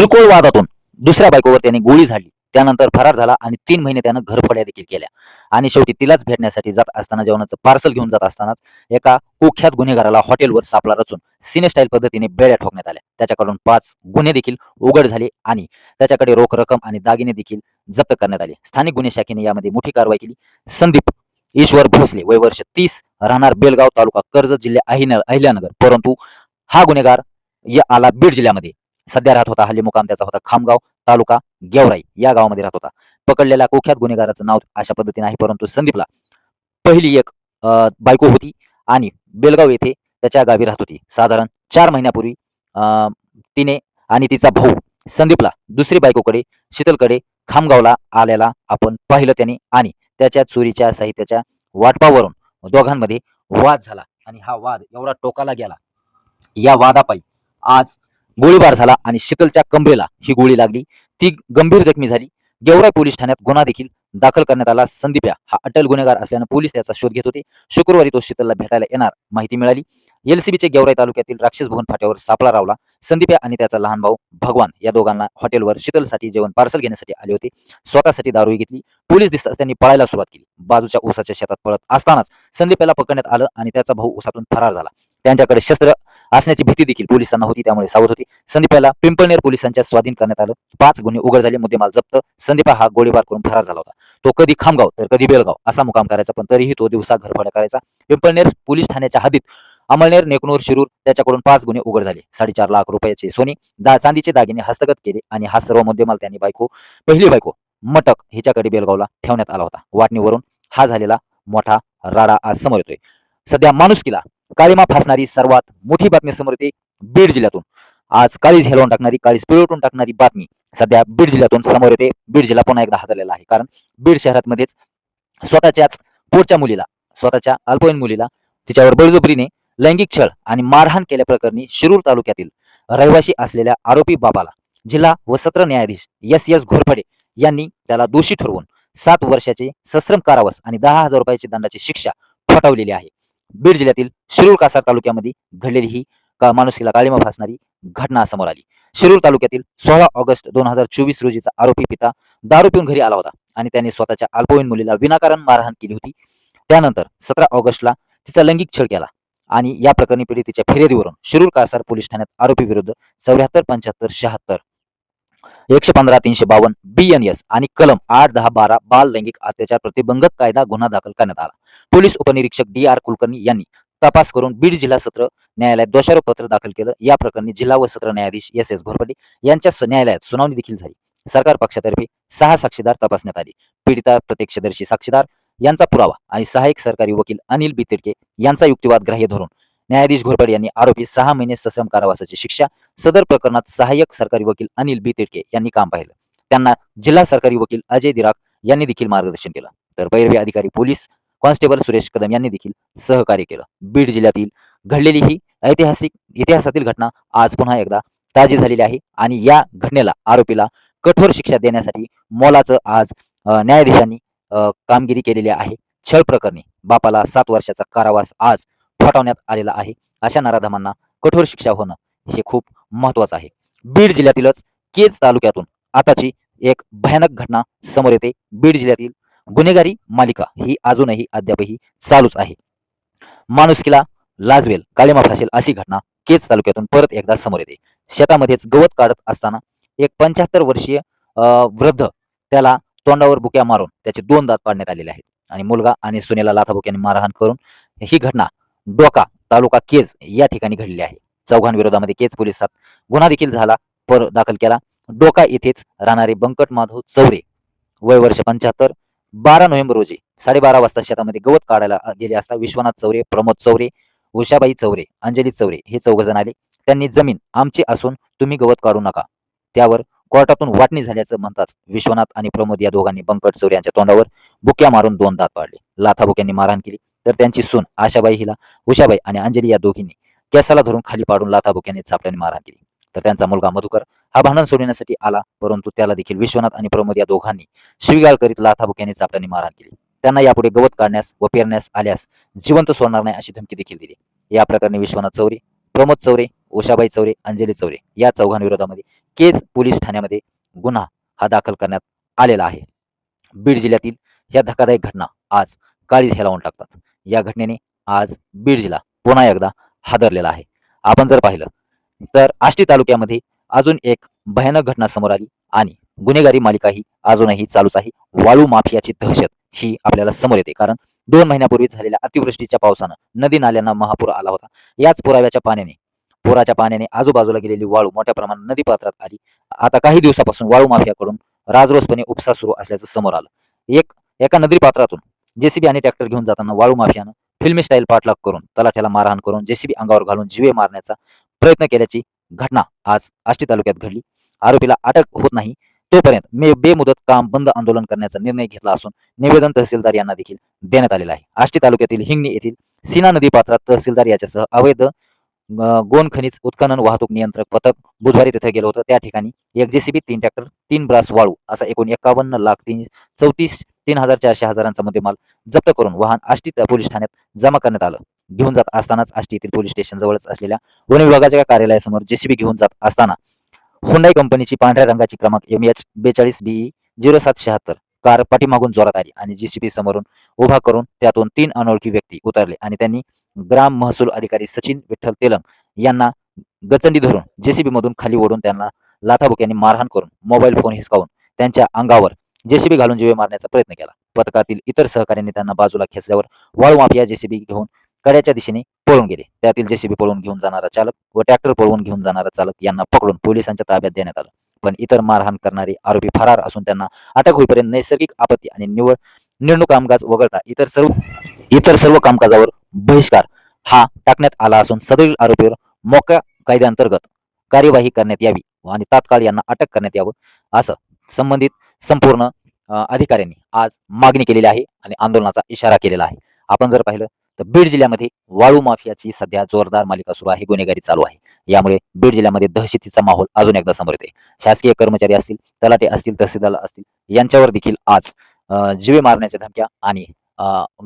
किरकोळ वादातून दुसऱ्या बायकोवर त्याने गोळी झाडली. त्यानंतर फरार झाला आणि तीन महिने त्यानं घरफोड्या देखील केल्या. आणि शेवटी तिलाच भेटण्यासाठी जात असताना जेवणाचं पार्सल घेऊन जात असतानाच एका कुख्यात गुन्हेगाराला हॉटेलवर सापळा रचून सिनेस्टाईल पद्धतीने बेड्या ठोकण्यात आल्या. त्याच्याकडून पाच गुन्हे देखील उघड झाले आणि त्याच्याकडे रोख रक्कम आणि दागिने देखील जप्त करण्यात आले. स्थानिक गुन्हे शाखेने यामध्ये मोठी कारवाई केली. संदीप ईश्वर भोसले वय वर्ष तीस राहणार बेलगाव तालुका कर्जत जिल्हा अहिन- अहिल्यानगर. परंतु हा गुन्हेगार या आला बीड जिल्ह्यामध्ये. सध्या राहत होता हल्ली मुकाम त्याचा होता खामगाव तालुका गेवराई या गावामध्ये राहत होता. पकडलेल्या कुख्यात गुन्हेगाराचं नाव अशा पद्धतीने आहे परंतु संदीपला पहिली एक बायको होती आणि बेलगाव येथे त्याच्या गावी राहत होती. साधारण चार महिन्यापूर्वी अं, तिने आणि तिचा भाऊ संदीपला दुसरी बायकोकडे शीतलकडे खामगावला आलेला आपण पाहिलं त्याने आणि त्याच्या चोरीच्या साहित्याच्या वाटपावरून दोघांमध्ये वाद झाला आणि हा वाद एवढा टोकाला गेला. या वादापायी आज गोळीबार झाला आणि शीतलच्या कमरेला ही गोळी लागली. ती गंभीर जखमी झाली. गेवराई पोलीस ठाण्यात गुन्हा देखील दाखल करण्यात आला. संदीप्या हा अटल गुन्हेगार असल्यानं पोलीस त्याचा शोध घेत होते. शुक्रवारी तो शीतलला भेटायला येणार माहिती मिळाली. एलसीबीचे गेवराई तालुक्यातील राक्षस भवन फाट्यावर सापळा रावला. संदीप्या आणि त्याचा लहान भाऊ भगवान या दोघांना हॉटेलवर शीतलसाठी जेवण पार्सल घेण्यासाठी आले होते. स्वतःसाठी दारूही घेतली. पोलीस दिसताच त्यांनी पळायला सुरुवात केली. बाजूच्या ऊसाच्या शेतात पळत असतानाच संदीप्याला पकडण्यात आलं आणि त्याचा भाऊ ऊसातून फरार झाला. त्यांच्याकडे शस्त्र असण्याची भीती देखील पोलिसांना होती त्यामुळे सावध होती. संदीपाला पिंपळनेर पोलिसांच्या स्वाधीन करण्यात आलं. पाच गुन्हे उघड झाले मुद्देमाल जप्त. संदीपा हा गोळीबार करून फरार झाला होता. तो कधी खामगाव तर कधी बेलगाव असा मुकाम करायचा पण तरीही तो दिवसा घरफड्या करायचा. पिंपळनेर पोलीस ठाण्याच्या हद्दीत अमळनेर नेकनूर शिरूर त्याच्याकडून पाच गुन्हे उघड झाले. साडेचार लाख रुपयाचे सोने दा चांदीचे दागिने हस्तगत केले आणि हा सर्व मुद्देमाल त्यांनी बायको पहिली बायको मटक हिच्याकडे बेलगावला ठेवण्यात आला होता. वाटणीवरून हा झालेला मोठा राडा आज समोर येतोय. सध्या माणुसकीला काळीमा फासणारी सर्वात मोठी बातमी समोर येते बीड जिल्ह्यातून. आज काळीज हेलवून टाकणारी काळीज पिळवटून टाकणारी बातमी सध्या बीड जिल्ह्यातून समोर येते. बीड जिल्हा पुन्हा एकदा हादरलेला आहे. कारण बीड शहरातमध्येच स्वतःच्याच पोटच्या मुलीला स्वतःच्या अल्पवयीन मुलीला तिच्यावर बळजबरीने लैंगिक छळ आणि मारहाण केल्याप्रकरणी शिरूर तालुक्यातील रहिवासी असलेल्या आरोपी बाबाला जिल्हा व सत्र न्यायाधीश एस एस घोरपडे यांनी त्याला दोषी ठरवून सात वर्षाचे सश्रम कारावास आणि दहा हजार रुपयाची दंडाची शिक्षा ठोठावलेली आहे. बीड जिल्ह्यातील शिरूर कासार तालुक्यामध्ये घडलेली ही का माणुसकीला काळीमा फासणारी घटना समोर आली. शिरूर तालुक्यातील सोळा ऑगस्ट दोन हजार चोवीस रोजीचा आरोपी पिता दारू पिऊन घरी आला होता आणि त्याने स्वतःच्या अल्पवयीन मुलीला विनाकारण मारहाण केली होती. त्यानंतर सतरा ऑगस्टला तिचा लैंगिक छळ केला आणि या प्रकरणी पीडितेच्या फिर्यादीवरून शिरूर कासार पोलीस ठाण्यात आरोपी विरुद्ध चौऱ्याहत्तर पंच्याहत्तर शहात्तर एकशे पंधरा तीनशे बावन्न बी एन एस आणि कलम आठ दहा बारा बाल लैंगिक अत्याचार प्रतिबंधक कायदा गुन्हा दाखल करण्यात आला. पोलीस उपनिरीक्षक डी आर कुलकर्णी यांनी तपास करून बीड जिल्हा सत्र न्यायालयात दोषारोप पत्र दाखल केलं. या प्रकरणी जिल्हा व सत्र न्यायाधीश एस एस घोरपडे यांच्या न्यायालयात सुनावणी देखील झाली. सरकार पक्षातर्फे सहा साक्षीदार तपासण्यात आले. पीडिता प्रत्यक्षदर्शी साक्षीदार यांचा पुरावा आणि सहाय्यक सरकारी वकील अनिल बितिडके यांचा युक्तिवाद ग्राह्य धरून न्यायाधीश घोरपडे यांनी आरोपी सहा महिने सश्रम कारावासाची शिक्षा सदर प्रकरणात सहाय्यक सरकारी वकील अनिल बी. तिडके यांनी काम पाहिलं. त्यांना जिल्हा सरकारी वकील अजय दिराक यांनी देखील मार्गदर्शन केलं. तर पैरवी अधिकारी पोलीस कॉन्स्टेबल सुरेश कदम यांनी देखील सहकार्य केलं. बीड जिल्ह्यातील घडलेली ही ऐतिहासिक इतिहासातील घटना आज पुन्हा एकदा ताजी झालेली आहे आणि या घटनेला आरोपीला कठोर शिक्षा देण्यासाठी मोलाचं आज न्यायाधीशांनी कामगिरी केलेली आहे. छळ प्रकरणी बापाला सात वर्षाचा कारावास आज फटवण्यात आलेला आहे. अशा नराधमांना कठोर शिक्षा होणं हे खूप महत्वाचं आहे. बीड जिल्ह्यातीलच केज तालुक्यातून आताची एक भयानक घटना समोर येते. बीड जिल्ह्यातील गुन्हेगारी मालिका ही अजूनही अद्यापही चालूच आहे. माणुसकीला लाजवेल कालिमा फासेल अशी घटना केज तालुक्यातून परत एकदा समोर येते. शेतामध्येच गवत काढत असताना एक पंच्याहत्तर वर्षीय वृद्ध त्याला तोंडावर बुक्या मारून त्याचे दोन दात पाडण्यात आलेले आहेत. आणि मुलगा आणि सुनेला लाथाबुक्याने मारहाण करून ही घटना डोका तालुका केज या ठिकाणी घडले आहे. चौघांविरोधामध्ये केज पोलिसात गुन्हा देखील झाला पर दाखल केला. डोका येथेच राहणारे बंकट माधव चौरे वय वर्ष पंच्याहत्तर बारा नोव्हेंबर रोजी साडेबारा वाजता शेतामध्ये गवत काढायला गेले असता विश्वनाथ चौरे प्रमोद चौरे उषाबाई चौरे अंजली चौरे हे चौघ जण आले. त्यांनी जमीन आमची असून तुम्ही गवत काढू नका. त्यावर कोर्टातून वाटणी झाल्याचं म्हणताच विश्वनाथ आणि प्रमोद या दोघांनी बंकट चौरे यांच्या तोंडावर बुक्या मारून दोन दात पाडले. लाथाबुक्यांनी मारहाण केली. तर त्यांची सून आशाबाई हिला उषाबाई आणि अंजली या दोघींनी केसाला धरून खाली पाडून लाथाबुक्याने चापल्याने मारहाण केली. तर त्यांचा मुलगा मधुकर हा भांडण सोडण्यासाठी आला परंतु त्याला देखील विश्वनाथ आणि प्रमोद या दोघांनी शिवीगाळ करीत लाथाबुक्याने चापल्याने मारहाण केली. त्यांना यापुढे गवत काढण्यास व पेरण्यास आल्यास जिवंत सोडणार नाही अशी धमकी देखील दिली. या प्रकरणी विश्वनाथ चौरे प्रमोद चौरे उषाबाई चौरे अंजली चौरे या चौघांविरोधामध्ये केज पोलीस ठाण्यामध्ये गुन्हा हा दाखल करण्यात आलेला आहे. बीड जिल्ह्यातील या धक्कादायक घटना आज काळीज हेलावून टाकतात या घटनेने आज बीड जिल्हा पुन्हा एकदा हादरलेला आहे. आपण जर पाहिलं तर आष्टी तालुक्यामध्ये अजून एक भयानक घटना समोर आली आणि गुन्हेगारी मालिका ही अजूनही चालूच आहे. वाळू माफियाची दहशत ही आपल्याला समोर येते. कारण दोन महिन्यापूर्वी झालेल्या अतिवृष्टीच्या पावसानं नदी नाल्यांना महापूर आला होता. याच पुराव्याच्या पाण्याने पुराच्या पाण्याने आजूबाजूला गेलेली वाळू मोठ्या प्रमाणात नदी पात्रात आली. आता काही दिवसापासून वाळू माफियाकडून राजरोसपणे उपसा सुरू असल्याचं समोर आलं. एक एका नदी पात्रातून जेसीबी आणि ट्रॅक्टर घेऊन जाताना वाळू माफियानं फिल्मी स्टाईल पाठलाग करून तलाठ्याला मारहाण करून जेसीबी अंगावर घालून जीवे मारण्याचा प्रयत्न केल्याची घटना आज आष्टी तालुक्यात घडली. आरोपीला अटक होत नाही तोपर्यंत मे बेमुदत काम बंद आंदोलन करण्याचा निर्णय घेतला असून निवेदन तहसीलदार यांना देखील देण्यात आलेलं आहे. आष्टी तालुक्यातील हिंगणी येथील सीना नदी पात्रात तहसीलदार याच्यासह अवैध गोन खनिज उत्खनन वाहतूक नियंत्रक पथक बुधवारी तिथे गेलं होतं. त्या ठिकाणी एक जेसीबी तीन ट्रॅक्टर तीन ब्रास वाळू असा एकूण एकावन्न लाख तीन चौतीस तीन हजार चारशे हजारांचा मुद्देमाल जप्त करून वाहन आष्टी पोलीस ठाण्यात जमा करण्यात आलं. घेऊन जात असतानाच आष्टी येथील पोलीस स्टेशन जवळच असलेल्या वन विभागाच्या कार्यालयासमोर जेसीबी घेऊन जात असताना हुंडाई कंपनीची पांढऱ्या रंगाची क्रमांक एम एच बेचाळीस बीई झिरो सात शहात्तर कार पाठीमागून जोरात आली आणि जेसीबी समोरून उभा करून त्यातून तीन अनोळखी व्यक्ती उतरले आणि त्यांनी ग्राम महसूल अधिकारी सचिन विठ्ठल तेलंग यांना गचंडी धरून जेसीबी मधून खाली ओढून त्यांना लाथाबुक्यांनी मारहाण करून मोबाईल फोन हिसकावून त्यांच्या अंगावर जेसीबी घालून जीवे मारण्याचा प्रयत्न केला. पथकातील इतर सहकाऱ्यांनी त्यांना बाजूला खेचल्यावर वाळू माफिया जेसीबी घेऊन कड्याच्या दिशेने पळून गेले. त्यातील जेसीबी पळून घेऊन जाणारा चालक व ट्रॅक्टर पळवून घेऊन जाणारा चालक यांना पकडून पोलिसांच्या ताब्यात देण्यात आलं. पण इतर मारहाण करणारे आरोपी फरार असून त्यांना अटक होईपर्यंत नैसर्गिक आपत्ती आणि निवड निवडणूक कामकाज वगळता इतर सर्व इतर सर्व कामकाजावर बहिष्कार हा टाकण्यात आला असून सदरील आरोपीवर मोक्या कायद्याअंतर्गत कार्यवाही करण्यात यावी आणि तात्काळ यांना अटक करण्यात यावं असं संबंधित संपूर्ण अधिकाऱ्यांनी आज मागणी केलेली आहे आणि आंदोलनाचा इशारा केलेला आहे. आपण जर पाहिलं तर बीड जिल्ह्यामध्ये वाळू माफियाची सध्या जोरदार मालिका सुरू आहे गुन्हेगारी चालू आहे. यामुळे बीड जिल्ह्यामध्ये दहशतीचा माहोल अजून एकदा समोर येते शासकीय कर्मचारी असतील तलाटे असतील तहसीलदार असतील यांच्यावर देखील आज जीवे मारण्याच्या धमक्या आणि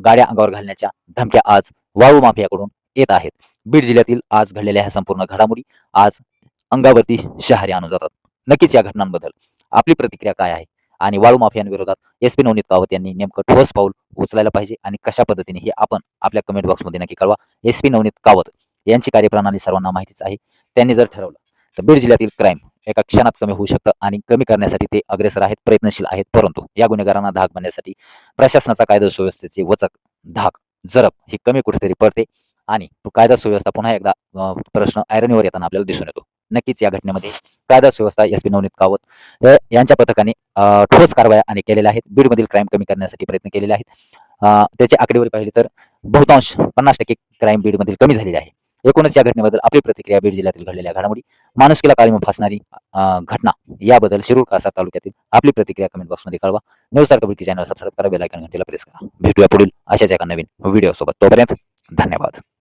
गाड्या अंगावर घालण्याच्या धमक्या आज वाळू माफियाकडून येत आहेत. बीड जिल्ह्यातील आज घडलेल्या ह्या संपूर्ण घडामोडी आज अंगावरती शहारे आणून जातात. नक्कीच या घटनांबद्दल आपली प्रतिक्रिया काय आहे? आणि वाळू माफियांविरोधात एस पी नवनीत कावत यांनी नेमकं ठोस पाऊल उचलायला पाहिजे आणि कशा पद्धतीने हे आपण आपल्या कमेंट बॉक्समध्ये नक्की कळवा. एस पी नवनीत कावत यांची कार्यप्रणाली सर्वांना माहितीच आहे. त्यांनी जर ठरवलं तर बीड जिल्ह्यातील क्राईम एका क्षणात कमी होऊ शकतं आणि कमी करण्यासाठी ते अग्रेसर आहेत प्रयत्नशील आहेत. परंतु या गुन्हेगारांना धाक बनण्यासाठी प्रशासनाचा कायदा सुव्यवस्थेचे वचक धाक जरब ही कमी कुठेतरी पडते आणि कायदा सुव्यवस्था पुन्हा एकदा प्रश्न ऐरणीवर येताना आपल्याला दिसून येतो. नक्कीच या घटनेमध्ये कायदा सुव्यवस्था एस पी नवनीत कावत यांच्या पथकाने ठोस कारवाया आणि केलेल्या आहेत. बीडमधील क्राईम कमी करण्यासाठी प्रयत्न केलेले आहेत. त्याची आकडेवारी पाहिली तर बहुतांश पन्नास टक्के क्राईम बीडमधील कमी झालेली आहे. एकूणच या घटनेबद्दल आपली प्रतिक्रिया बीड जिल्ह्यातील घडलेल्या घडामोडी माणुसकीला काळीमा फासणारी घटना याबद्दल शिरूर कासार तालुक्यातील आपली प्रतिक्रिया कमेंट बॉक्समध्ये कळवा. न्यूज सारखं चॅनल सबस्क्राईब करा बेलायकन घंटेला प्रेस करा. भेटूया पुढील अशाच एका नवीन व्हिडिओ सोबत. तोपर्यंत धन्यवाद.